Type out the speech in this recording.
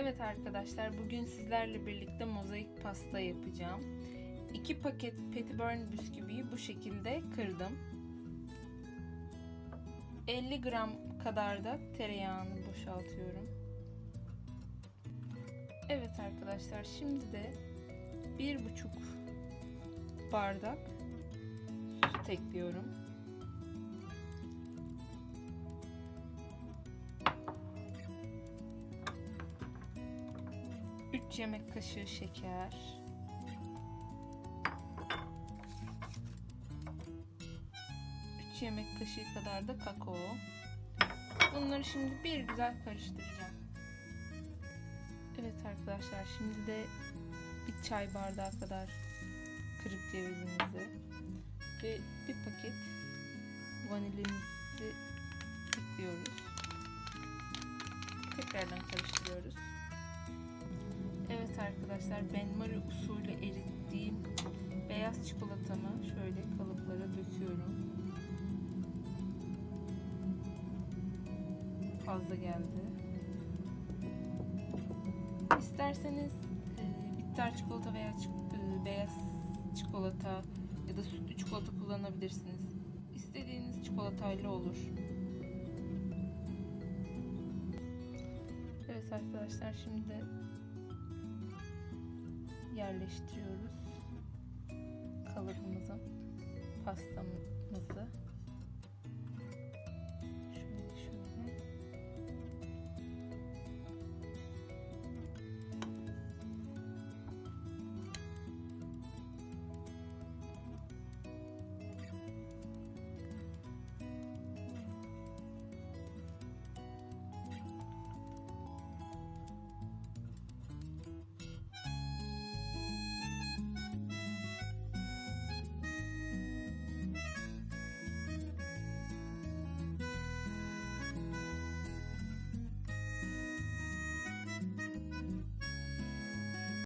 Evet arkadaşlar bugün sizlerle birlikte mozaik pasta yapacağım. 2 paket Petitburn bisküviyi bu şekilde kırdım. 50 gram kadar da tereyağını boşaltıyorum. Evet arkadaşlar şimdi de 1,5 bardak süt ekliyorum. 3 yemek kaşığı şeker. Üç yemek kaşığı kadar da kakao. Bunları şimdi bir güzel karıştıracağım. Evet arkadaşlar şimdi de bir çay bardağı kadar kırık cevizimizi ve bir paket vanilimizi arkadaşlar benmari usulü erittiğim beyaz çikolatamı şöyle kalıplara döküyorum. Fazla geldi. İsterseniz e, bitter çikolata veya e, beyaz çikolata ya da sütlü çikolata kullanabilirsiniz. İstediğiniz çikolatayla olur. Evet arkadaşlar şimdi yerleştiriyoruz kalıbımızı, pastamızı.